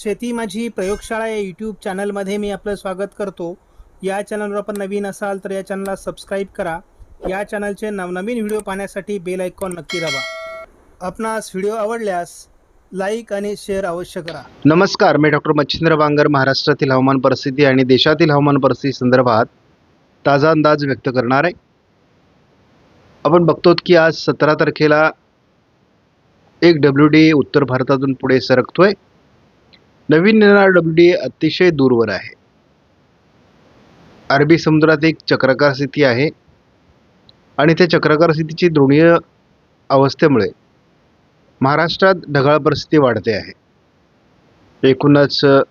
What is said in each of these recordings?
शेती माझी प्रयोगशाळा या यूट्यूब चॅनलमध्ये मी आपलं स्वागत करतो. या चॅनलवर आपण नवीन असाल तर या चॅनलला सबस्क्राईब करा. या चॅनलचे नवनवीन व्हिडिओ पाहण्यासाठी बेल आयकॉन नक्की दाबा. आपणास व्हिडिओ आवडल्यास लाईक आणि शेअर अवश्य करा. नमस्कार मी डॉक्टर मच्छिंद्र बांगर महाराष्ट्रातील हवामान परिस्थिती आणि देशातील हवामान परिस्थिती संदर्भात ताजा अंदाज व्यक्त करणार आहे. आपण बघतो की आज सतरा तारखेला एक डब्ल्यू डी उत्तर भारतातून पुढे सरकतोय. नवीन येणार डब्ल्यू डी अतिशय दूरवर आहे. अरबी समुद्रात एक चक्राकार स्थिती आहे आणि त्या चक्राकार स्थितीची द्रोणीय अवस्थेमुळे महाराष्ट्रात ढगाळ परिस्थिती वाढते आहे. एकूणच हवामान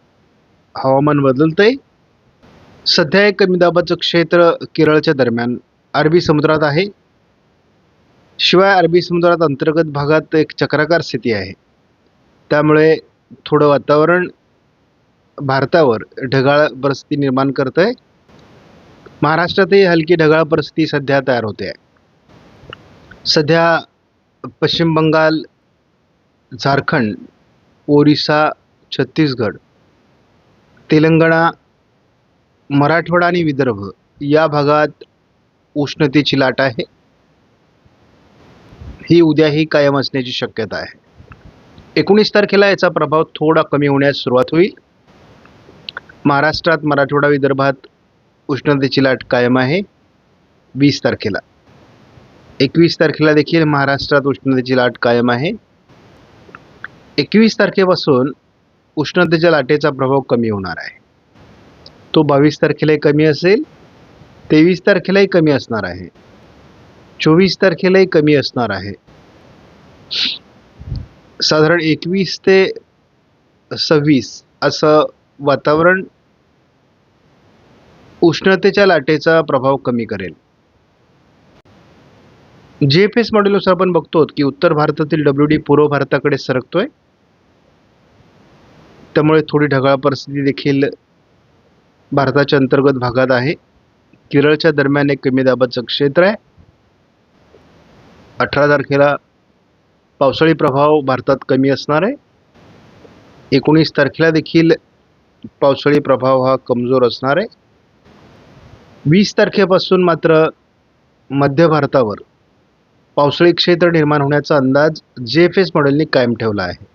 हवामान बदलतंय. सध्या एक कमी दाबाचं क्षेत्र केरळच्या दरम्यान अरबी समुद्रात आहे. शिवाय अरबी समुद्रात अंतर्गत भागात एक चक्राकार स्थिती आहे. त्यामुळे थोडं वातावरण भारतावर ढगाळ परिस्थिती निर्माण करत आहे महाराष्ट्रातही हलकी ढगाळ परिस्थिती सध्या तयार होते. आहे सध्या पश्चिम बंगाल झारखंड ओरिसा छत्तीसगड तेलंगणा मराठवाडा आणि विदर्भ या भागात उष्णतेची लाट आहे. ही उद्याही कायम असण्याची शक्यता आहे. एकोणीस तारखेला याचा प्रभाव थोडा कमी होण्यास सुरुवात होईल. महाराष्ट्रात मराठवाडा विदर्भात उष्णतेची लाट कायम आहे. वीस तारखेला. एकवीस तारखेला देखील महाराष्ट्रात उष्णतेची लाट कायम आहे. एकवीस तारखेपासून उष्णतेच्या लाटेचा प्रभाव कमी होणार आहे. तो बावीस तारखेलाही कमी असेल तेवीस तारखेलाही कमी असणार आहे. चोवीस तारखेलाही कमी असणार आहे. साधारण एकवीस ते सव्वीस असं वातावरण उष्णतेच्या लाटेचा प्रभाव कमी करेल. जी एफ एस मॉडेलनुसार आपण बघतो की उत्तर भारतातील डब्ल्यू डी पूर्व भारताकडे सरकतोय. त्यामुळे थोडी ढगाळ परिस्थिती देखील भारताच्या अंतर्गत भागात आहे. केरळच्या दरम्यान एक कमी दाबाचं क्षेत्र आहे. अठरा तारखेला पावसाळी प्रभाव भारतात कमी असणार आहे. एकोणीस तारखेला देखील पावसाळी प्रभाव हा कमजोर असणार आहे. वीस तारखेपासून मात्र मध्य भारतावर पावसाळी क्षेत्र निर्माण होण्याचा अंदाज जे एफ एस मॉडेलने कायम ठेवला आहे.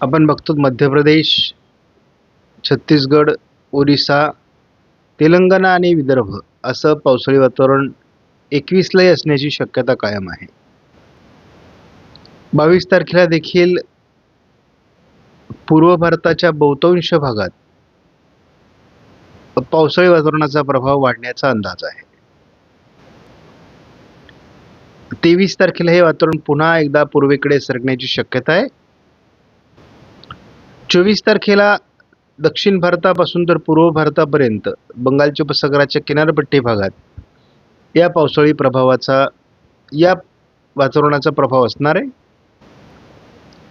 आपण बघतो मध्य प्रदेश छत्तीसगड ओरिसा तेलंगणा आणि विदर्भ असं पावसाळी वातावरण एकवीसलाही असण्याची शक्यता कायम आहे. बावीस तारखेला देखील पूर्व भारताच्या बहुतांश भागात पावसाळी वातावरणाचा प्रभाव वाढण्याचा अंदाज आहे. तेवीस तारखेला हे वातावरण पुन्हा एकदा पूर्वेकडे सरकण्याची शक्यता आहे. चोवीस तारखेला दक्षिण भारतापासून तर पूर्व भारतापर्यंत बंगालच्या उपसागराच्या किनारपट्टी भागात या पावसाळी प्रभावाचा या वातावरणाचा प्रभाव असणार आहे.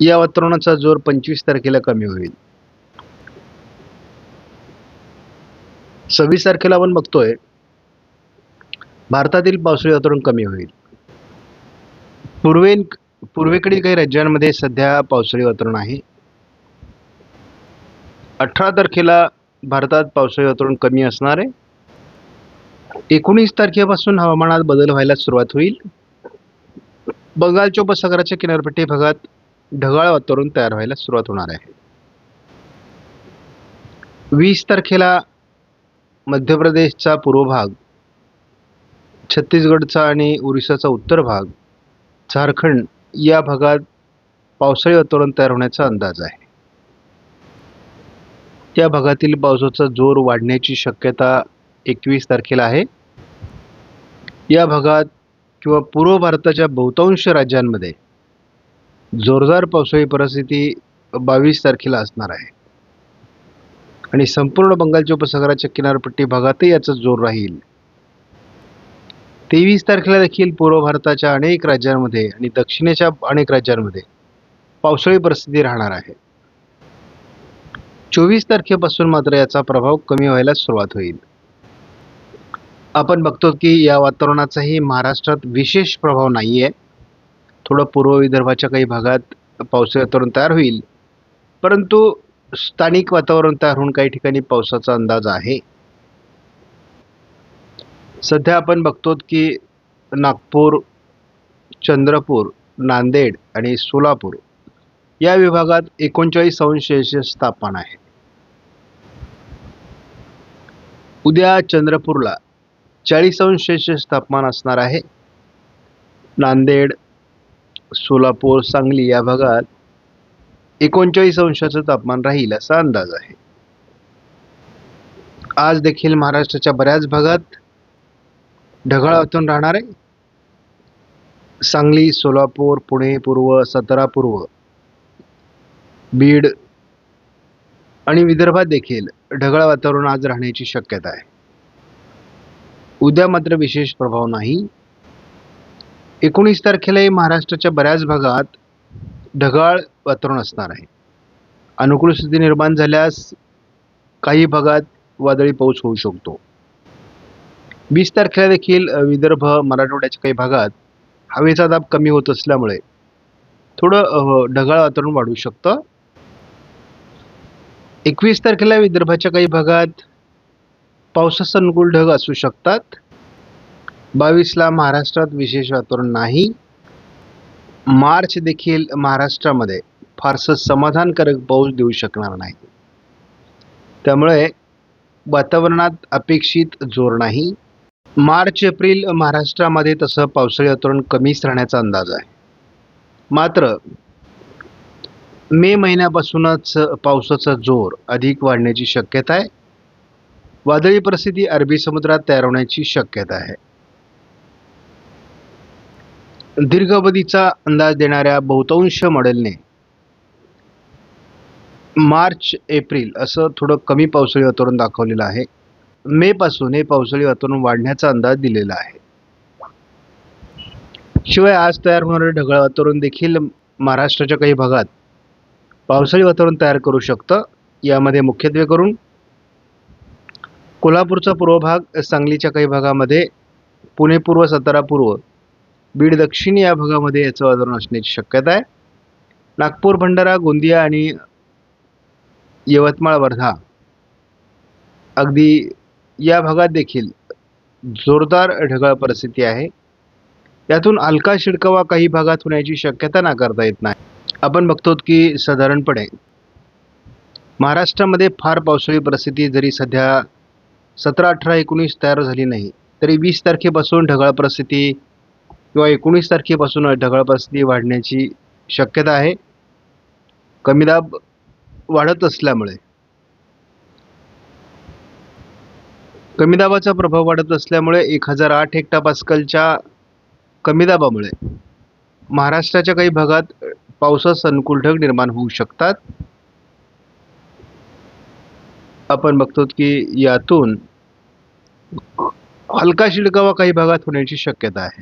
या वातावरणाचा जोर पंचवीस तारखेला कमी होईल. सव्वीस तारखेला आपण बघतोय भारतातील पावसाळी वातावरण कमी होईल. पूर्वेन पूर्वेकडील काही राज्यांमध्ये सध्या पावसाळी वातावरण आहे. अठरा तारखेला भारतात पावसाळी वातावरण कमी असणार आहे. एकोणीस तारखेपासून हवामानात बदल व्हायला सुरुवात होईल. बंगालच्या उपसागराच्या किनारपट्टी भागात ढगाळ वातावरण तयार व्हायला सुरुवात होणार आहे. वीस तारखेला मध्य प्रदेशचा पूर्व भाग छत्तीसगडचा आणि ओरिसाचा उत्तर भाग झारखंड या भागात पावसाळी वातावरण तयार होण्याचा अंदाज आहे. या भागातील पावसाचा जोर वाढण्याची शक्यता एकवीस तारखेला आहे. या भागात किंवा पूर्व भारताच्या बहुतांश राज्यांमध्ये जोरदार पावसाळी परिस्थिती बावीस तारखेला असणार आहे. आणि संपूर्ण बंगालच्या उपसागराच्या किनारपट्टी भागातही याचा जोर राहील. तेवीस तारखेला देखील पूर्व भारताच्या अनेक राज्यांमध्ये आणि दक्षिणेच्या अनेक राज्यांमध्ये पावसाळी परिस्थिती राहणार आहे. चोवीस तारखेपासून मात्र याचा प्रभाव कमी व्हायला सुरुवात होईल. आपण बघतो की या वातावरणाचाही महाराष्ट्रात विशेष प्रभाव नाही आहे थोडं पूर्व विदर्भाच्या काही भागात पावसाळी वातावरण तयार होईल. परंतु स्थानिक वातावरण तयार होऊन काही ठिकाणी पावसाचा अंदाज आहे. सध्या आपण बघतो की नागपूर चंद्रपूर नांदेड आणि सोलापूर या विभागात एकोणचाळीस अंश सेल्सिअस तापमान आहे. उद्या चंद्रपूरला चाळीस अंश सेल्सिअस तापमान असणार आहे. नांदेड सोलापूर सांगली या भागात एकोणचाळीस अंशाचं तापमान राहील असा अंदाज आहे. आज देखील महाराष्ट्राच्या बऱ्याच भागात ढगाळ वातावरण राहणार आहे. सांगली सोलापूर पुणे पूर्व सातारा पूर्व बीड आणि विदर्भात देखील ढगाळ वातावरण आज राहण्याची शक्यता आहे. उद्या मात्र विशेष प्रभाव नाही. एकोणीस तारखेलाही महाराष्ट्राच्या बऱ्याच भागात ढगाळ वातावरण असणार आहे. अनुकूल स्थिती निर्माण झाल्यास काही भागात वादळी पाऊस होऊ शकतो. वीस तारखेला देखील विदर्भ मराठवाड्याच्या काही भागात हवेचा दाब कमी होत असल्यामुळे थोडं हो, ढगाळ वातावरण वाढू शकतं. एकवीस तारखेला विदर्भाच्या काही भागात पावसास अनुकूल ढग असू शकतात. बावीसला महाराष्ट्रात विशेष वातावरण नाही. मार्च देखील महाराष्ट्रामध्ये फारसं समाधानकारक पाऊस देऊ शकणार नाही. त्यामुळे वातावरणात अपेक्षित जोर नाही. मार्च एप्रिल महाराष्ट्रामध्ये तसं पावसाळी वातावरण कमीच राहण्याचा अंदाज आहे. मात्र मे महिन्यापासूनच पावसाचा जोर अधिक वाढण्याची शक्यता आहे. वादळी परिस्थिती अरबी समुद्रात तयार होण्याची शक्यता आहे. दीर्घ अवधीचा अंदाज देणाऱ्या बहुतांश मॉडेलने मार्च एप्रिल असं थोडं कमी पावसाळी वातावरण दाखवलेलं आहे. मेपासून हे पावसाळी वातावरण वाढण्याचा अंदाज दिलेला आहे. शिवाय आज तयार होणारे ढगाळ वातावरण देखील महाराष्ट्राच्या काही भागात पावसाळी वातावरण तयार करू शकतं. यामध्ये मुख्यत्वे करून कोल्हापूरचा पूर्व भाग सांगलीच्या काही भागामध्ये पुणे पूर्व सातारा पूर्व बीड दक्षिण या भागामध्ये याचं वातावरण असण्याची शक्यता आहे. नागपूर भंडारा गोंदिया आणि यवतमाळ वर्धा अगदी या भागात देखील जोरदार ढगाळ परिस्थिती आहे. यातून हलका शिडकावा काही भागात होण्याची शक्यता नाकारता येत नाही. आपण बघतो की साधारणपणे महाराष्ट्रामध्ये फार पावसाळी परिस्थिती जरी सध्या सतरा अठरा एकोणीस तयार झाली नाही तरी वीस तारखेपासून ढगाळ परिस्थिती किंवा एकोणीस तारखेपासून ढगाळ परिस्थिती वाढण्याची शक्यता आहे. कमी दाब वाढत असल्यामुळे. कमी दाबाचा प्रभाव वाढत असल्यामुळे एक हजार आठ हेक्टा पास्कलच्या कमी दाबामुळे महाराष्ट्राच्या काही भागात पावसास अनुकूल ढग निर्माण होऊ शकतात. आपण बघतो की यातून हलका शिडकावा काही भागात होण्याची शक्यता आहे.